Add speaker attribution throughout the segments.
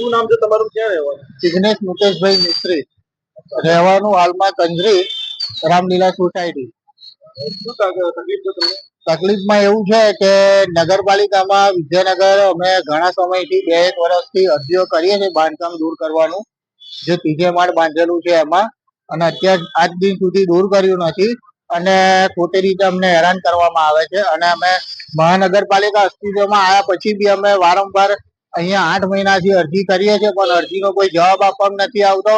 Speaker 1: શું નામ છે તમારું? ક્યાં રહેવાનું?
Speaker 2: જિગ્નેશ મુકેશભાઈ મિસ્ત્રી. રહેવાનું હાલમાં કંજરી રામલીલા સોસાયટી
Speaker 1: શું તક- તકલીફ છે તમને?
Speaker 2: તકલીફમાં એવું છે કે નગરપાલિકામાં વિદ્યાનગર અમે ઘણા સમયથી બે એક વર્ષથી અરજીઓ કરીએ છીએ બાંધકામ દૂર કરવાનું. જે ત્રીજે માળ બાંધેલું છે એમાં. અને અત્યાર આજ દિન સુધી દૂર કર્યું નથી. અને ખોટી રીતે અમને હેરાન કરવામાં આવે છે. અને અમે મહાનગરપાલિકા અસ્તિત્વમાં આવ્યા પછી બી અમે વારંવાર અહીંયા આઠ મહિનાથી અરજી કરીએ છીએ પણ અરજીનો કોઈ જવાબ આપવામાં નથી આવતો.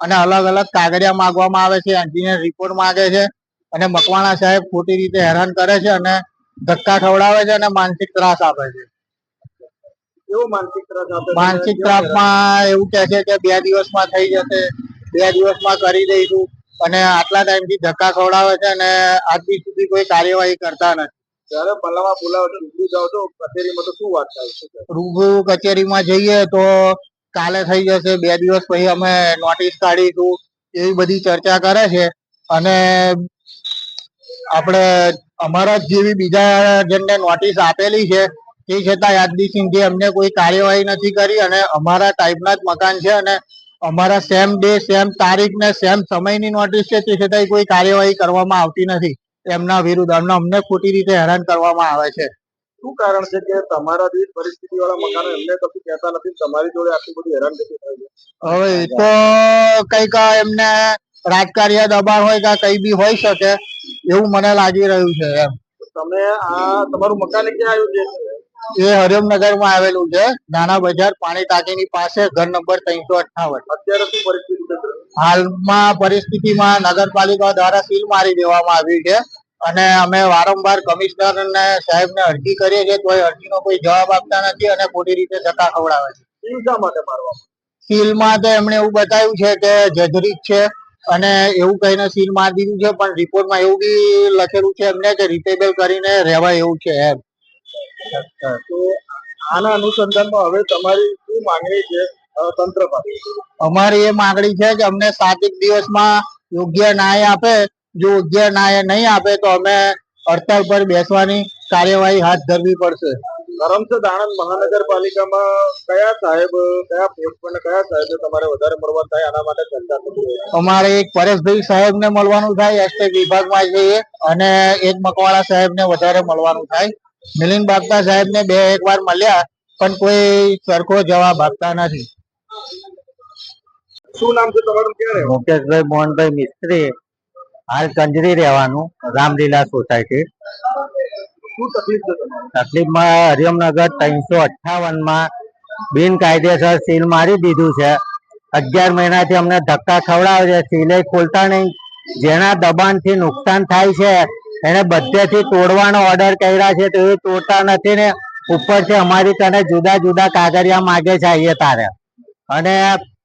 Speaker 2: અને અલગ અલગ કાગળિયા માંગવામાં આવે છે એન્જિનિયર રિપોર્ટ માંગે છે અને મકવાણા સાહેબ ખોટી રીતે હેરાન કરે છે અને ધક્કા ખવડાવે છે અને માનસિક ત્રાસ આપે છે.
Speaker 1: કેવો માનસિક ત્રાસ આપે
Speaker 2: માનસિક
Speaker 1: કેવા
Speaker 2: ત્રાસમાં એવું કહે છે કે બે દિવસમાં થઈ જશે બે દિવસમાં કરી દઈશું અને આટલા ટાઈમથી ધક્કા ખવડાવે છે અને આજ સુધી કોઈ કાર્યવાહી કરતા નથી.
Speaker 1: જ્યારે પલ્લામાં બોલાવો છો રૂબરૂ જાઓ છો કચેરીમાં તો શું વાત થાય છે
Speaker 2: રૂબરૂ કચેરીમાં જઈએ તો કાલે થઈ જશે, બે દિવસ પછી અમે નોટિસ કાઢીશું, એવી બધી ચર્ચા કરે છે. અને આપણે અમારા જેવી બીજા જણને નોટિસ આપેલી છે, તે છતાં યાદદી સિંધે અમને કોઈ કાર્યવાહી નથી કરી અને અમારા ટાઈપના જ મકાન છે અને અમારા સેમ ડે સેમ તારીખ ને સેમ સમયની નોટિસ છે, તે છતાંય કોઈ કાર્યવાહી કરવામાં આવતી નથી. એમના વિરુદ્ધ અમને ખોટી રીતે હેરાન કરવામાં આવે છે.
Speaker 1: શું કારણ છે કે તમારા જેવી પરિસ્થિતિ વાળા મકાનો એમને કશું કહેતા નથી તમારી જોડે આટલી બધી હેરાન
Speaker 2: હવે એ તો કંઈક એમને રાજકાર્ય દબાણ હોય કે કઈ બી હોઈ શકે એવું મને લાગી રહ્યું છે એમ.
Speaker 1: તમે આ તમારું મકાન ક્યાં આવ્યું છે?
Speaker 2: એ હરિઓમનગરમાં આવેલું છે. નાના બજાર પાણી ટાંકીની પાસે ઘર નંબર ત્રણસો અઠાવન
Speaker 1: અત્યારે શું પરિસ્થિતિ છે?
Speaker 2: હાલમાં પરિસ્થિતિમાં નગરપાલિકા દ્વારા સીલ મારી દેવામાં આવી છે. અને અમે વારંવાર કમિશનર ને સાહેબ ને અરજી કરીએ છીએ તો અરજી અરજીનો કોઈ જવાબ આપતા નથી અને ખોટી રીતે ધક્કા ખવડાવે છે.
Speaker 1: સીલ શા માટે મારવા
Speaker 2: સીલમાં તો એમણે એવું બતાવ્યું છે કે જજરીત છે અને એવું કહીને સીલ મારી દીધું છે પણ રિપોર્ટમાં એવું બી લખેલું છે એમને કે રિપેબલ કરીને રહેવાય એવું છે એમ.
Speaker 1: તો આના અનુસંધાનમાં હવે તમારી શું માંગણી છે તંત્ર પાસે?
Speaker 2: અમારી એ માંગણી છે કે અમને સાત એક દિવસમાં યોગ્ય ન્યાય આપે જો ન્યાય નહીં આપે તો અમે હડતાલ પર બેસવાની કાર્યવાહી હાથ ધરવી પડશે.
Speaker 1: ધરમસદ આણંદ મહાનગરપાલિકામાં કયા સાહેબ કયા પોસ્ટ પર કયા સાહેબ તમારે વધારે મળવાનું થાય આના માટે ચર્ચા થતી
Speaker 2: અમારે એક પરેશભાઈ સાહેબ ને મળવાનું થાય એસટી વિભાગમાં જઈએ અને એક મકવાળા સાહેબ ને વધારે મળવાનું થાય. મિલિંદ બાગતા સાહેબ ને બે એક વાર મળ્યા પણ કોઈ સરખો જવાબ આપતા નથી.
Speaker 1: શું નામ છે તમારું ક્યારે
Speaker 2: મુકેશભાઈ મોહનભાઈ મિસ્ત્રી. હાલ કંજરી રહેવાનું, રામલીલા સોસાયટી. તકલીફમાં હરિયમનગર ત્રણસો અઠ્ઠાવનમાં બિનકાયદેસર સીલ મારી દીધું છે. અગિયાર મહિનાથી અમને ધક્કા ખવડાવે છે સીલે ખોલતા નહીં. જેના દબાણથી નુકસાન થાય છે, એને બધેથી તોડવાનો ઓર્ડર કર્યા છે, તો એ તોડતા નથી ને ઉપરથી અમારી તને જુદા જુદા કાગળિયા માગે છે, અહીંયા તારે. અને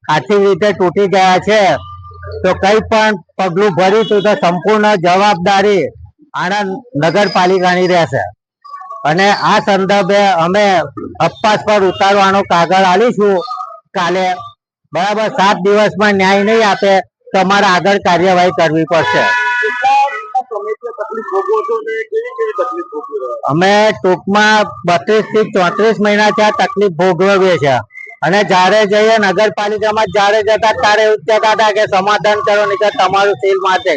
Speaker 2: આર્થિક રીતે તૂટી ગયા છે. તો કઈ પણ પગલું ભરીશું તો સંપૂર્ણ જવાબદારી આણંદ નગરપાલિકાની રહેશે. અને આ સંદર્ભે અમે અપવાસ પર ઉતારવાનો કાગળ આલીશું. કાલે બરાબર સાત દિવસમાં ન્યાય નહીં આપે તો અમારે આગળ કાર્યવાહી કરવી પડશે? અમે ટૂંકમાં બત્રીસથી ચોત્રીસ મહિના ત્યાં તકલીફ ભોગવીએ છે. અને જ્યારે જઈએ નગરપાલિકામાં જ્યારે જતા ત્યારે એવું કહેતા હતા કે સમાધાન કરો નહીં તમારું સીલ મારશે.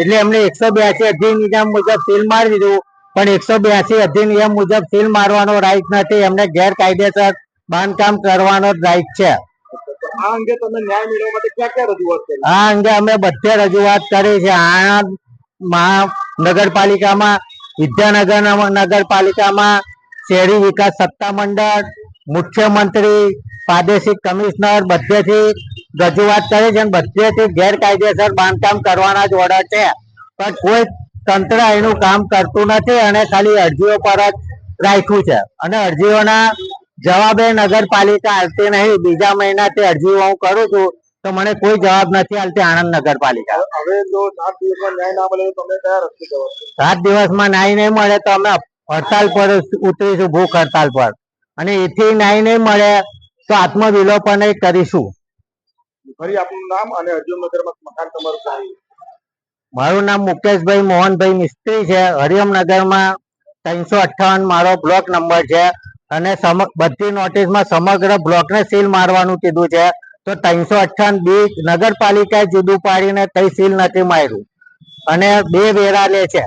Speaker 2: એટલે એમને એકસો બ્યાસી અધિનિયમ મુજબ સીલ મારી દીધું. પણ એકસો બ્યાસી અધિનિયમ મુજબ સીલ મારવાનો રાઈટ નથી. એમને ગેરકાયદેસર બાંધકામ કરવાનો રાઈટ છે.
Speaker 1: આ અંગે તમે ન્યાય મેળવવા માટે ક્યાં ક્યાં રજૂઆત કરી?
Speaker 2: આ અંગે અમે બધે રજૂઆત કરી છે. આણંદ મહા નગરપાલિકામાં વિદ્યાનગર નગરપાલિકામાં શહેરી વિકાસ સત્તા મંડળ મુખ્યમંત્રી પ્રાદેશિક કમિશનર બધેથી રજૂઆત કરી છે અને બધેથી ગેરકાયદેસર બાંધકામ કરવાના જ ઓર્ડર છે. પણ કોઈ તંત્ર એનું કામ કરતું નથી અને ખાલી અરજીઓ પર જ રાખ્યું છે. અને અરજીઓના જવાબે નગરપાલિકા આવતી નહીં. બીજા મહિનાથી અરજીઓ હું કરું છું તો મને કોઈ જવાબ નથી આલતી આણંદ નગરપાલિકા.
Speaker 1: હવે જો સાત દિવસમાં ન્યાય ના મળે તો તમે કયા રસ્તે જવાશો
Speaker 2: સાત દિવસમાં ન્યાય નહીં મળે તો અમે હડતાલ પર ઉતરીશું ભૂખ હડતાલ પર. અને એથી ન્યાય નહીં મળે તો આત્મવિલોપન કરીશું.
Speaker 1: ફરી આપનું નામ અને હજુમનગરમાં મકાન તમારું સારું
Speaker 2: મારું નામ મુકેશભાઈ મોહનભાઈ મિસ્ત્રી છે. હરિયમનગરમાં ત્રણસો અઠ્ઠાવન મારો બ્લોક નંબર છે
Speaker 3: અને બધી નોટિસમાં સમગ્ર બ્લોકને સીલ મારવાનું કીધું છે. તો ત્રણસો અઠ્ઠાવન બી નગરપાલિકાએ જુદું પાડીને કઈ સીલ નથી માર્યું. અને બે વેરા લે છે.